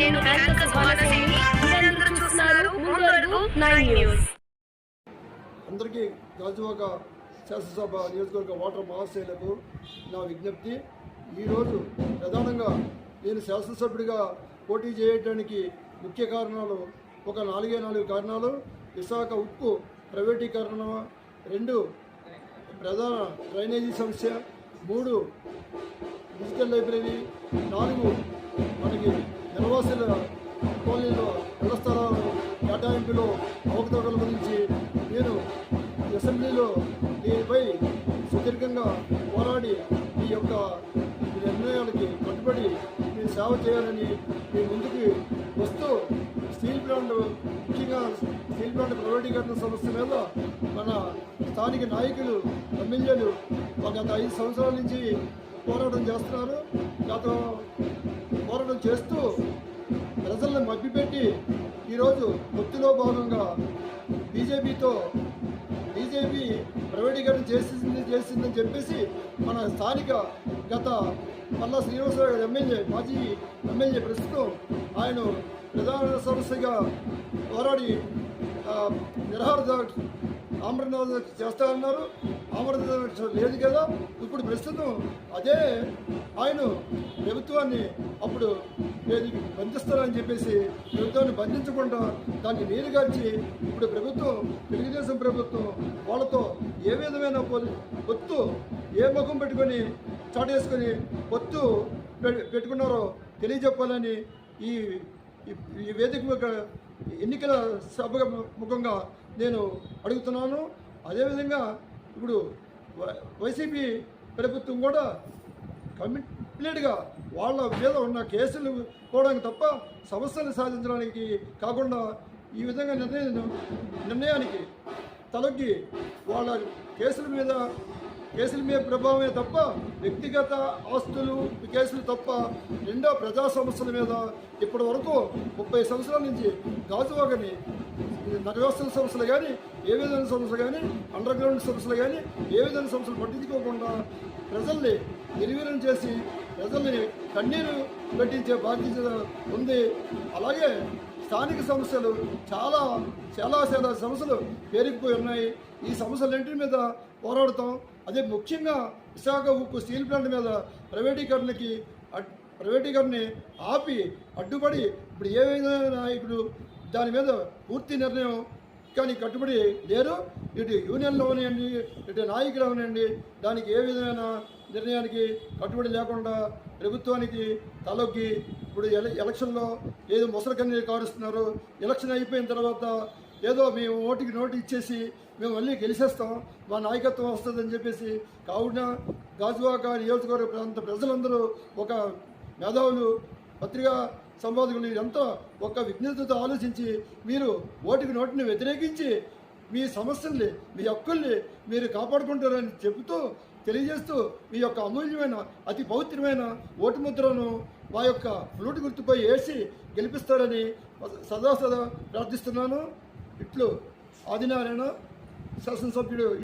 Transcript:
నేను యాంకర్ మీరందరూ చూస్తున్నారు. ముందు నైన్ న్యూస్. అందరికీ గాజువాక శాసనసభ నియోజకవర్గ ఓటర్ మహాశైలకు నా విజ్ఞప్తి. ఈరోజు ప్రధానంగా నేను శాసనసభ్యుడిగా పోటీ చేయడానికి ముఖ్య కారణాలు ఒక నాలుగే నాలుగు కారణాలు. విశాఖ ఉక్కు ప్రైవేటీకరణ రెండు ప్రధాన డ్రైనేజీ సమస్య మూడు డిజిటల్ లైబ్రరీ నాలుగు అసెంబ్లీలో దీనిపై సుదీర్ఘంగా పోరాడి ఈ యొక్క నిర్ణయాలకి కట్టుబడి మీరు సేవ చేయాలని మీ ముందుకు వస్తూ స్టీల్ ప్లాంట్ ముఖ్యంగా స్టీల్ ప్లాంట్ ప్రైవేటీకరణ సమస్య మీద మన స్థానిక నాయకులు ఎమ్మెల్యేలు ఒక గత ఐదు సంవత్సరాల నుంచి పోరాటం చేస్తున్నారు. గత పోరాటం చేస్తూ ప్రజలను మభ్యపెట్టి ఈరోజు వృత్తిలో భాగంగా బీజేపీతో బీజేపీ ప్రైవేటీకరణ చేసింది చేసిందని చెప్పేసి మన స్థానిక గత పల్లా శ్రీనివాసరావు గారు ఎమ్మెల్యే మాజీ ఎమ్మెల్యే ప్రస్తుతం ఆయన ప్రధాన సమస్యగా పోరాడి నిరహార ఆమరణ చేస్తా అన్నారు ఆమరణ లేదు కదా. ఇప్పుడు ప్రస్తుతం అదే ఆయన ప్రభుత్వాన్ని అప్పుడు ఏది బంధిస్తారని చెప్పేసి ప్రభుత్వాన్ని బంధించకుండా దాన్ని నీరుగార్చి ఇప్పుడు ప్రభుత్వం తెలుగుదేశం ప్రభుత్వం వాళ్ళతో ఏ విధమైన పొత్తు ఏ ముఖం పెట్టుకొని చాటేసుకొని పొత్తు పె- పెట్టుకున్నారో తెలియజెప్పాలని ఈ ఈ- వేదిక యొక్క ఎన్నికల సభ ముఖంగా నేను అడుగుతున్నాను. అదేవిధంగా ఇప్పుడు వై- వైసీపీ ప్రభుత్వం కూడా కంప్లీట్గా వాళ్ళ మీద ఉన్న కేసులు పోవడానికి తప్ప సమస్యలు సాధించడానికి కాకుండా ఈ విధంగా నిర్ణయం నిర్ణయానికి తలొగ్గి వాళ్ళ కేసుల మీద కేసుల మీద ప్రభావమే తప్ప వ్యక్తిగత ఆస్తులు కేసులు తప్ప నిండా ప్రజా సమస్యల మీద ఇప్పటి వరకు ముప్పై సంవత్సరాల నుంచి గాజువాగని నగవ్యవస్థల సమస్యలు కానీ ఏ విధమైన సమస్యలు కానీ అండర్ గ్రౌండ్ సమస్యలు కానీ ఏ విధమైన సమస్యలు పట్టించుకోకుండా ప్రజల్ని నిర్వీర్యం చేసి ప్రజల్ని కన్నీరు పెట్టించే బాధ్యత ఉంది. అలాగే స్థానిక సమస్యలు చాలా చాలా చాలా సమస్యలు పేరుకుపోయి ఉన్నాయి. ఈ సమస్యలన్నింటి మీద పోరాడతాం. అదే ముఖ్యంగా విశాఖ ఉక్కు స్టీల్ ప్లాంట్ మీద ప్రైవేటీకరణకి అడ్- ప్రైవేటీకరణని ఆపి అడ్డుపడి ఇప్పుడు ఏ విధమైన నాయకుడు దాని మీద పూర్తి నిర్ణయం కానీ కట్టుబడి లేరు. ఇటు యూనియన్లో అవనివ్వండి ఇటు నాయకులు అవనివ్వండి దానికి ఏ విధమైన నిర్ణయానికి కట్టుబడి లేకుండా ప్రభుత్వానికి తలొగ్గి ఇప్పుడు ఎల ఎలక్షన్లో ఏదో ముసలి కన్నీరు కారుస్తున్నారు. ఎలక్షన్ అయిపోయిన తర్వాత ఏదో మేము ఓటుకి నోటు ఇచ్చేసి మేము మళ్ళీ గెలిచేస్తాం. మా నాయకత్వం వస్తుందని చెప్పేసి కావున గాజువాక నియోజకవర్గ ప్రాంత ప్రజలందరూ ఒక మేధావులు పత్రికా సంపాదకులు ఇదంతా ఒక విజ్ఞతతో ఆలోచించి మీరు ఓటుకి నోటిని వ్యతిరేకించి మీ సమస్యల్ని మీ హక్కుల్ని మీరు కాపాడుకుంటారని చెబుతూ తెలియజేస్తూ మీ యొక్క అమూల్యమైన అతి పవిత్రమైన ఓటు ముద్రను మా యొక్క ఫ్లూట్ గుర్తుపై వేసి గెలిపిస్తారని సదా సదా ప్రార్థిస్తున్నాను. ఇట్లు ఆదినారాయణ శాసనసభ్యుడు